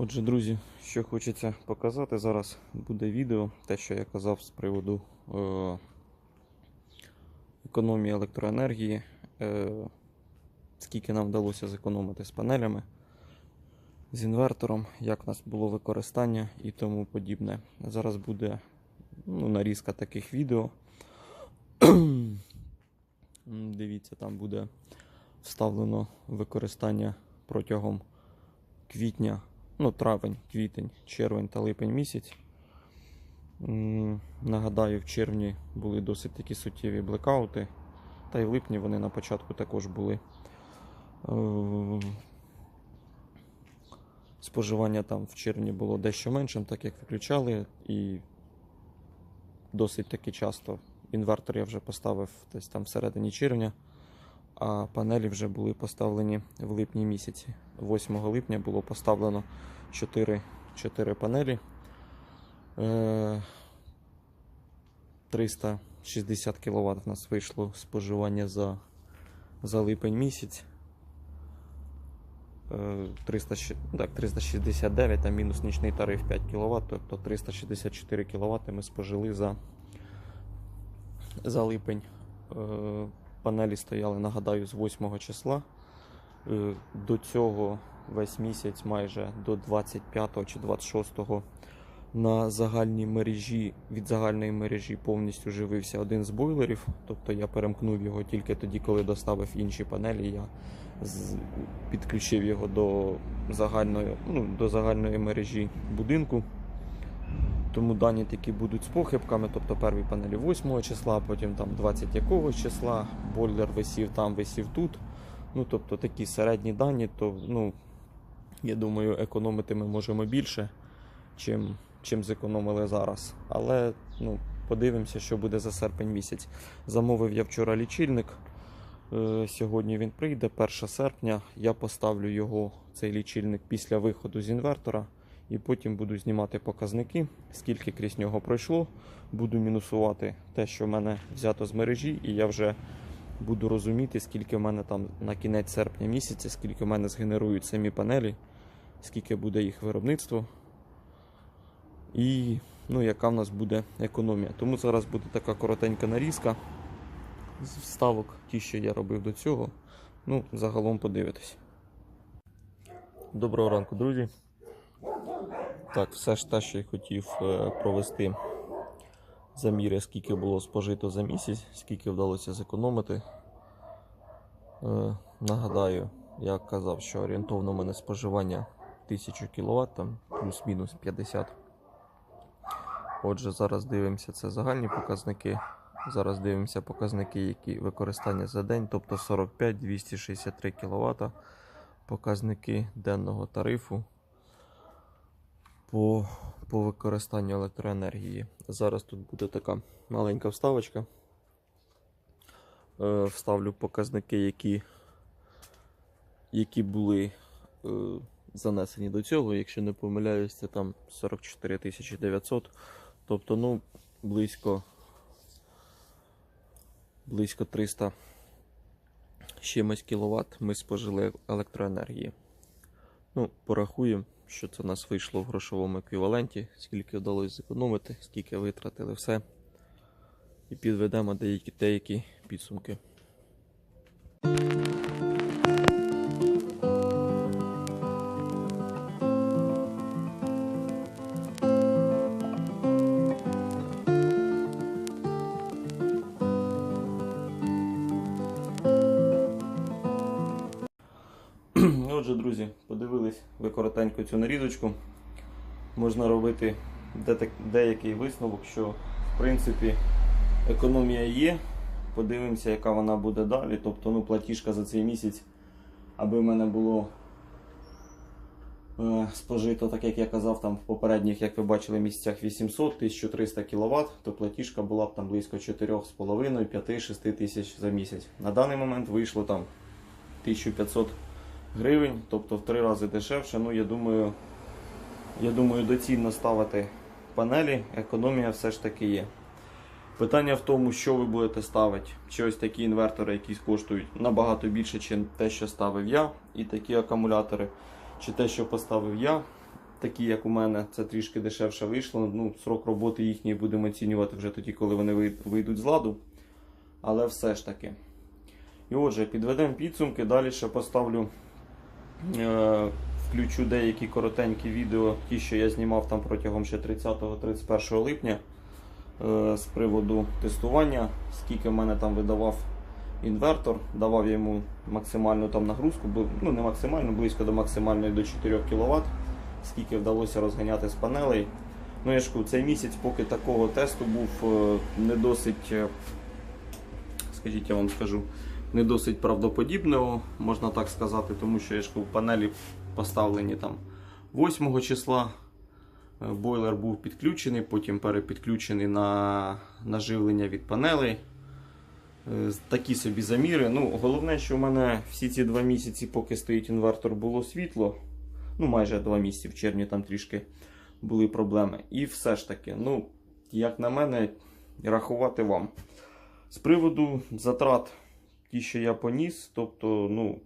Отже, друзі, що хочеться показати, зараз буде відео, те, що я казав з приводу е, економії електроенергії, е, скільки нам вдалося зекономити з панелями, з інвертором, як у нас було використання і тому подібне. Зараз буде ну, нарізка таких відео. Дивіться, там буде вставлено використання протягом квітня, ну, травень, квітень, червень та липень місяць. Нагадаю, в червні були досить такі суттєві блекаути, та й в липні вони на початку також були. Е, Споживання там в червні було дещо меншим, так як виключали, і досить таки часто інвертор я вже поставив десь там всередині червня, а панелі вже були поставлені в липні місяці. 8 липня було поставлено 4, 4 панелі. Е, 360 кВт в нас вийшло споживання за, за липень місяць. Е, 300, так, 369, а мінус нічний тариф 5 кВт, тобто 364 кВт ми спожили за, за липень. Панелі стояли, нагадаю, з 8 числа. Е, До цього весь місяць, майже до 25 чи 26 на загальній мережі від загальної мережі повністю живився один з бойлерів. Тобто я перемкнув його тільки тоді, коли доставив інші панелі. Я підключив його до загальної, ну, до загальної мережі будинку. Тому дані такі будуть з похибками, тобто перві панелі 8 числа, потім там 20 якогось числа, бойлер висів там, висів тут. Ну, тобто такі середні дані, то ну, я думаю, економити ми можемо більше, чим, чим зекономили зараз. Але ну, подивимося, що буде за серпень місяць. Замовив я вчора лічильник. Е, Сьогодні він прийде, 1 серпня. Я поставлю його, цей лічильник, після виходу з інвертора. І потім буду знімати показники, скільки крізь нього пройшло. Буду мінусувати те, що в мене взято з мережі, і я вже буду розуміти, скільки в мене там на кінець серпня місяця, скільки в мене згенерують самі панелі, скільки буде їх виробництво. І ну, яка в нас буде економія. Тому зараз буде така коротенька нарізка з вставок, ті, що я робив до цього. Ну, загалом подивитись. Доброго ранку, друзі. Так, все ж те, що я хотів е, провести заміри, скільки було спожито за місяць, скільки вдалося зекономити. Е, Нагадаю, я казав, що орієнтовно в мене споживання 1000 кВт, плюс-мінус 50. Отже, зараз дивимося це загальні показники. Зараз дивимося показники, які використання за день, тобто 45-263 кВт. Показники денного тарифу по, по використанню електроенергії. Зараз тут буде така маленька вставочка. Е, вставлю показники, які, які були е, занесені до цього. Якщо не помиляюсь, це там 44 900. Тобто, ну, близько, близько 300 чимось кіловат ми спожили електроенергії. Ну, порахуємо, що це у нас вийшло в грошовому еквіваленті, скільки вдалося зекономити, скільки витратили все. І підведемо деякі, деякі підсумки. Ви цю нарізочку. Можна робити деякий висновок, що в принципі економія є. Подивимося, яка вона буде далі. Тобто, ну, платіжка за цей місяць, аби в мене було е, спожито, так як я казав, там в попередніх, як ви бачили, місяцях 800 1300 кВт, то платіжка була б там близько 4,5-5-6 тисяч за місяць. На даний момент вийшло там 1500 гривень, тобто в три рази дешевше. Ну, я думаю, я думаю, доцільно ставити панелі, економія все ж таки є. Питання в тому, що ви будете ставити. Чи ось такі інвертори, які коштують набагато більше, ніж те, що ставив я, і такі акумулятори, чи те, що поставив я, такі, як у мене, це трішки дешевше вийшло. Ну, срок роботи їхньої будемо оцінювати вже тоді, коли вони вийдуть з ладу. Але все ж таки. І отже, підведемо підсумки. Далі ще поставлю, включу деякі коротенькі відео, ті, що я знімав там протягом ще 30-31 липня е, з приводу тестування, скільки в мене там видавав інвертор, давав йому максимальну там нагрузку, ну не максимальну, близько до максимальної до 4 кВт, скільки вдалося розганяти з панелей. Ну, я ж кажу, цей місяць, поки такого тесту був е, не досить, е, скажіть, я вам скажу, не досить правдоподібного, можна так сказати, тому що я ж кажу, панелі поставлені там 8 числа. Е, Бойлер був підключений, потім перепідключений на наживлення від панелей. Е, Такі собі заміри. Ну, головне, що в мене всі ці два місяці, поки стоїть інвертор, було світло. Ну, майже два місяці в червні там трішки були проблеми. І все ж таки, ну, як на мене, рахувати вам. З приводу затрат, ті, що я поніс, тобто, ну,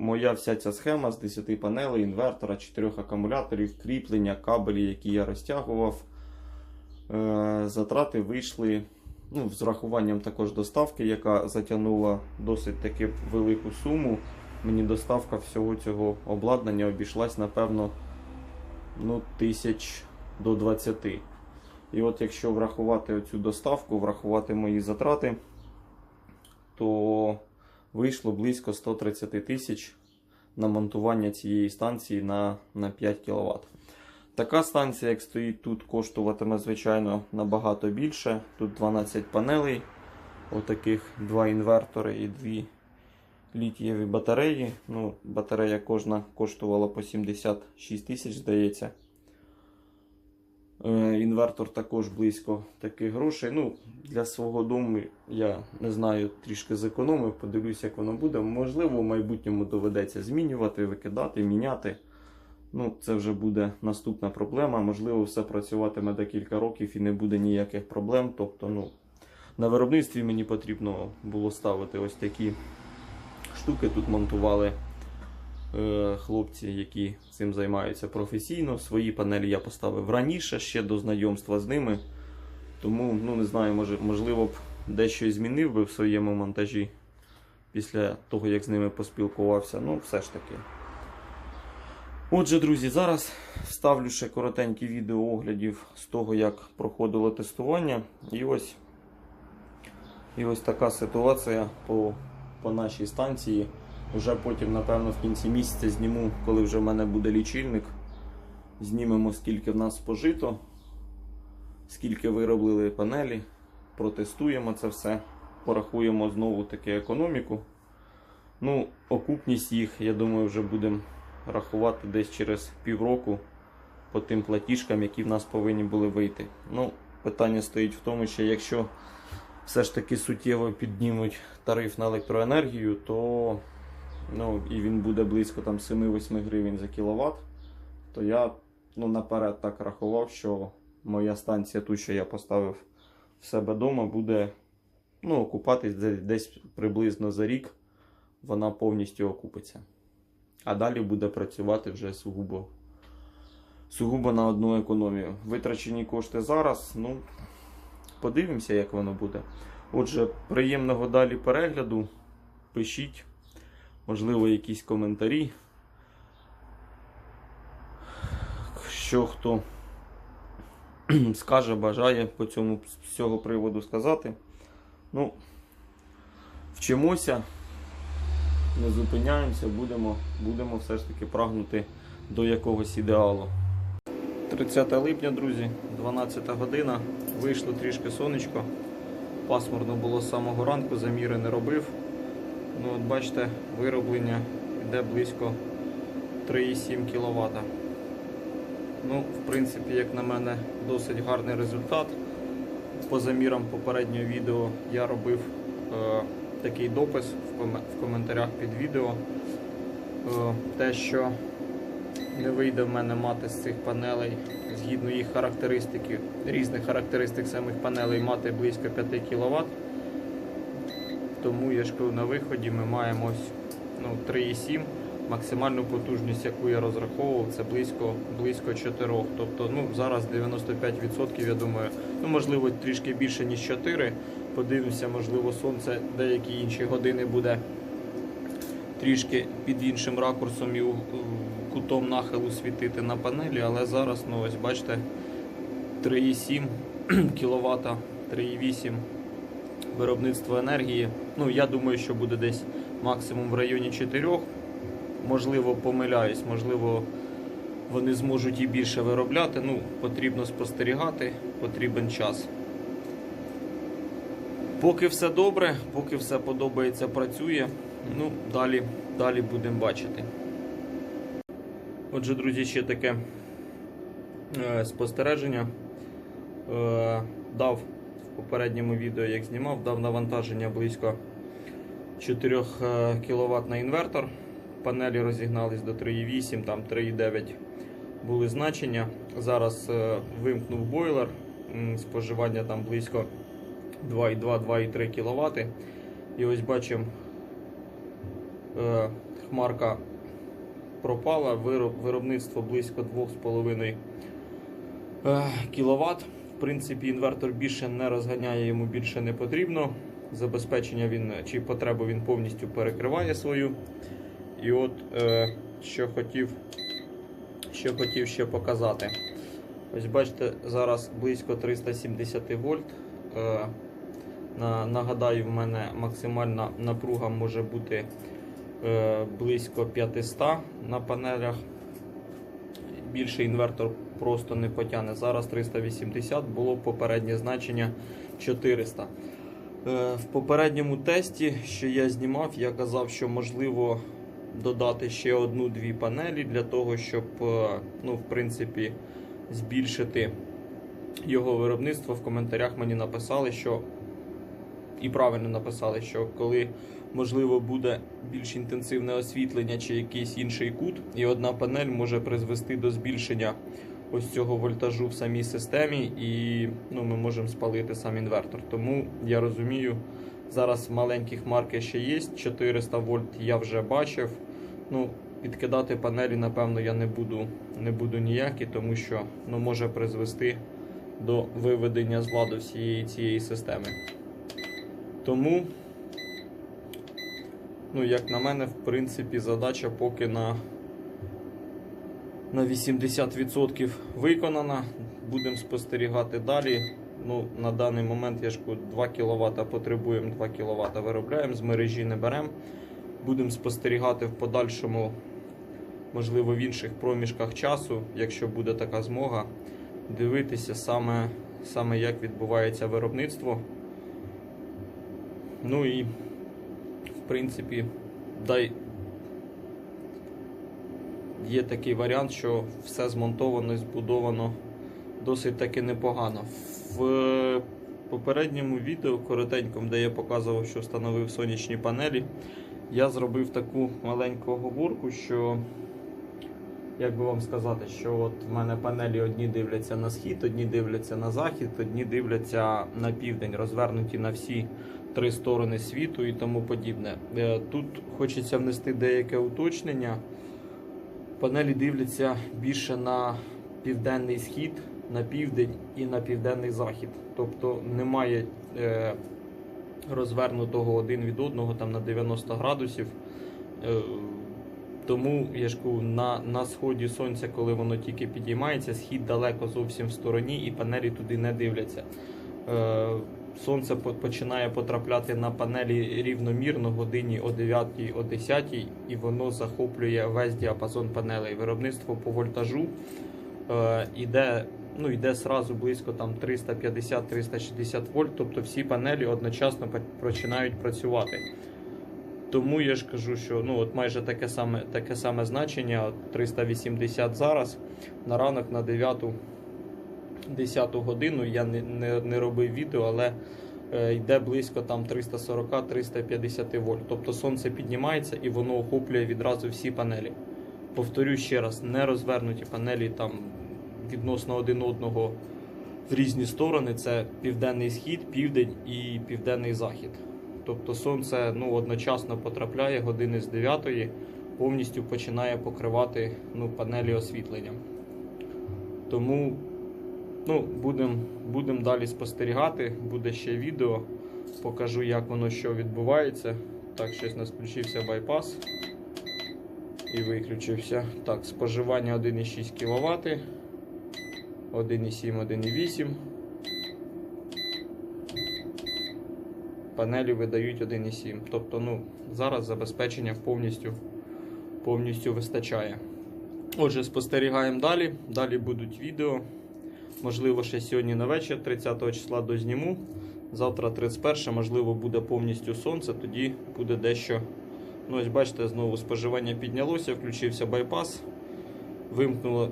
моя вся ця схема з 10 панелей, інвертора, 4 акумуляторів, кріплення, кабелі, які я розтягував. Е, затрати вийшли ну, з рахуванням також доставки, яка затягнула досить таки велику суму. Мені доставка всього цього обладнання обійшлась, напевно, ну, тисяч до 20. І от якщо врахувати оцю доставку, врахувати мої затрати, то вийшло близько 130 тисяч на монтування цієї станції на, на 5 кВт. Така станція, як стоїть тут, коштуватиме, звичайно, набагато більше. Тут 12 панелей, отаких два інвертори і дві літієві батареї. Ну, батарея кожна коштувала по 76 тисяч, здається. Е, Інвертор також близько таких грошей. Ну, для свого дому я не знаю, трішки зекономив, подивлюсь, як воно буде. Можливо, в майбутньому доведеться змінювати, викидати, міняти. Ну, це вже буде наступна проблема. Можливо, все працюватиме декілька років і не буде ніяких проблем. Тобто, ну, на виробництві мені потрібно було ставити ось такі штуки. Тут монтували хлопці, які цим займаються професійно. Свої панелі я поставив раніше, ще до знайомства з ними. Тому, ну не знаю, може, можливо б дещо змінив би в своєму монтажі після того, як з ними поспілкувався. Ну, все ж таки. Отже, друзі, зараз вставлю ще коротенькі відео оглядів з того, як проходило тестування. І ось, і ось така ситуація по, по нашій станції. Вже потім, напевно, в кінці місяця зніму, коли вже в мене буде лічильник. Знімемо, скільки в нас спожито, скільки виробили панелі, протестуємо це все, порахуємо знову таки економіку. Ну, окупність їх, я думаю, вже будемо рахувати десь через півроку по тим платіжкам, які в нас повинні були вийти. Ну, питання стоїть в тому, що якщо все ж таки суттєво піднімуть тариф на електроенергію, то ну, і він буде близько там 7-8 гривень за кіловат, то я ну, наперед так рахував, що моя станція, ту, що я поставив в себе вдома, буде ну, окупатись десь приблизно за рік, вона повністю окупиться. А далі буде працювати вже сугубо, сугубо на одну економію. Витрачені кошти зараз, ну, подивимося, як воно буде. Отже, приємного далі перегляду. Пишіть, можливо, якісь коментарі. Що хто скаже, бажає по цьому з цього приводу сказати. Ну, вчимося не зупиняємося, будемо, будемо все ж таки прагнути до якогось ідеалу. 30 липня, друзі, 12 година. Вийшло трішки сонечко. Пасмурно було з самого ранку, заміри не робив. Ну, от бачите, вироблення йде близько 3,7 кВт. Ну, в принципі, як на мене, досить гарний результат. По замірам попереднього відео я робив е, такий допис в, коме- в коментарях під відео. Е, те, що не вийде в мене мати з цих панелей, згідно їх характеристики, різних характеристик самих панелей, мати близько 5 кВт. Тому я ж кажу, на виході ми маємо ось ну, 3,7. максимальну потужність, яку я розраховував, це близько, близько 4. Тобто ну, зараз 95%, я думаю, ну можливо трішки більше, ніж 4. Подивимося, можливо, сонце деякі інші години буде трішки під іншим ракурсом і кутом нахилу світити на панелі, але зараз, ну ось бачите, 3,7 кВт, 3,8 виробництво енергії. Ну, я думаю, що буде десь максимум в районі 4. Можливо, помиляюсь, можливо, вони зможуть і більше виробляти. Ну, потрібно спостерігати, потрібен час. Поки все добре, поки все подобається, працює. Ну, далі, далі будемо бачити. Отже, друзі, ще таке е, спостереження. Е, дав попередньому відео, як знімав, дав навантаження близько 4 кВт на інвертор. Панелі розігнались до 3,8, там 3,9 були значення. Зараз е, вимкнув бойлер, споживання там близько 2,2-2,3 кВт. І ось бачимо, е, хмарка пропала, виробництво близько 2,5 кВт. В принципі, інвертор більше не розганяє, йому більше не потрібно. Забезпечення він чи потребу він повністю перекриває свою. І от е, що хотів, що хотів ще показати. Ось бачите, зараз близько 370 вольт. Е, на, нагадаю, в мене максимальна напруга може бути е, близько 500 на панелях. Більше інвертор просто не потягне. Зараз 380 було попереднє значення 400. Е, В попередньому тесті, що я знімав, я казав, що можливо додати ще одну-дві панелі для того, щоб е, ну, в принципі, збільшити його виробництво. В коментарях мені написали, що і правильно написали, що коли можливо буде більш інтенсивне освітлення чи якийсь інший кут, і одна панель може призвести до збільшення ось цього вольтажу в самій системі, і ну, ми можемо спалити сам інвертор. Тому я розумію, зараз маленькі хмарки ще є, 400 вольт я вже бачив. Ну, підкидати панелі, напевно, я не буду, не буду ніякі, тому що ну, може призвести до виведення з ладу всієї цієї системи. Тому, ну, як на мене, в принципі, задача поки на, на 80% виконана. Будемо спостерігати далі. Ну, на даний момент я ж 2 кВт потребуємо, 2 кВт виробляємо, з мережі не беремо. Будемо спостерігати в подальшому, можливо, в інших проміжках часу, якщо буде така змога, дивитися саме, саме як відбувається виробництво. Ну і, принципі, дай є такий варіант, що все змонтовано і збудовано досить таки непогано. В попередньому відео коротенькому, де я показував, що встановив сонячні панелі, я зробив таку маленьку оговорку, що, як би вам сказати, що от в мене панелі одні дивляться на схід, одні дивляться на захід, одні дивляться на південь, розвернуті на всі три сторони світу і тому подібне. Е, Тут хочеться внести деяке уточнення. Панелі дивляться більше на південний схід, на південь і на південний захід. Тобто немає е, розвернутого один від одного там на 90 градусів. Е, тому я ж кажу, на, на сході сонця, коли воно тільки підіймається, схід далеко зовсім в стороні, і панелі туди не дивляться. Е, сонце по- починає потрапляти на панелі рівномірно годині о 9, о 10, і воно захоплює весь діапазон панелей. Виробництво по вольтажу е, іде, ну, йде сразу близько там 350-360 вольт, тобто всі панелі одночасно починають працювати. Тому я ж кажу, що ну, от майже таке саме, таке саме значення, 380 зараз, на ранок на 9 10 годину я не, не, не робив відео, але е, йде близько там 340-350 вольт. Тобто сонце піднімається і воно охоплює відразу всі панелі. Повторю ще раз, не розвернуті панелі там відносно один одного в різні сторони. Це південний схід, південь і південний захід. Тобто сонце ну, одночасно потрапляє години з 9 повністю починає покривати ну, панелі освітлення. Тому ну, будемо будем далі спостерігати, буде ще відео. Покажу, як воно що відбувається. Так, щось нас включився байпас і виключився. Так, споживання 1,6 кВт, 1,7, 1,8. Панелі видають 1,7. Тобто, ну, зараз забезпечення повністю, повністю вистачає. Отже, спостерігаємо далі. Далі будуть відео. Можливо, ще сьогодні на вечір, 30 числа дозніму. Завтра 31, можливо, буде повністю сонце, тоді буде дещо. Ну, ось бачите, знову споживання піднялося, включився байпас, вимкнуло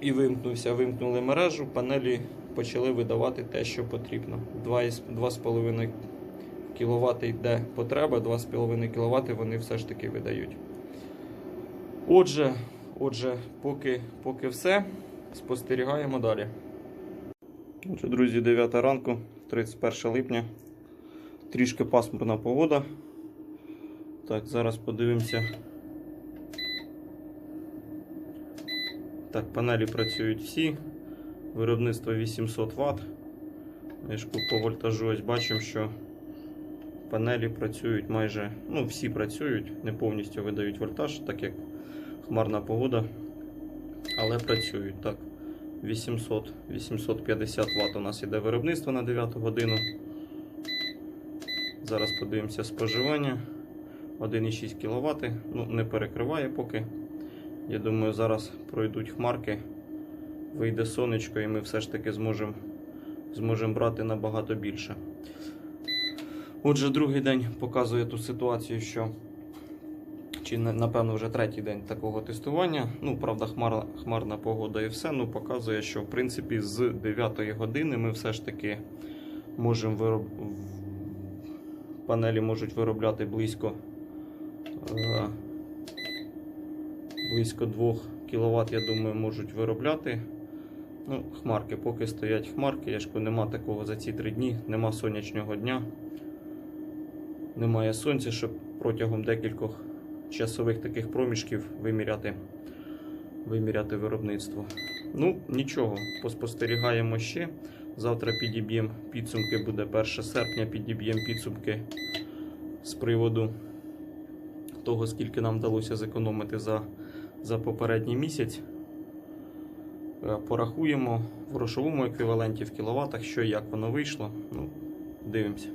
і вимкнувся, вимкнули мережу, панелі почали видавати те, що потрібно. 2,5 кВт йде потреба, 2,5 кВт вони все ж таки видають. Отже, отже, поки, поки все, спостерігаємо далі. Отже, друзі, 9 ранку, 31 липня. Трішки пасмурна погода. Так, зараз подивимося. Так, панелі працюють всі. Виробництво 800 Вт. Мішку по вольтажу ось бачимо, що панелі працюють майже, ну, всі працюють, не повністю видають вольтаж, так як хмарна погода, але працюють. Так, 800, 850 Вт у нас іде виробництво на 9 годину. Зараз подивимося споживання. 1,6 кВт. Ну, не перекриває поки. Я думаю, зараз пройдуть хмарки, вийде сонечко, і ми все ж таки зможемо зможем брати набагато більше. Отже, другий день показує ту ситуацію, що чи напевно вже третій день такого тестування. Ну, правда, хмар, хмарна погода і все. Ну, показує, що в принципі з 9 години ми все ж таки можемо вироб... панелі можуть виробляти близько, е, близько 2 кВт, я думаю, можуть виробляти. Ну, хмарки, поки стоять хмарки, я ж нема такого за ці три дні, нема сонячного дня. Немає сонця, щоб протягом декількох часових таких проміжків виміряти, виміряти виробництво. Ну, нічого, поспостерігаємо ще. Завтра підіб'ємо підсумки, буде 1 серпня, підіб'ємо підсумки з приводу того, скільки нам вдалося зекономити за, за попередній місяць. Е, Порахуємо в грошовому еквіваленті в кіловатах, що як воно вийшло. Ну, дивимося.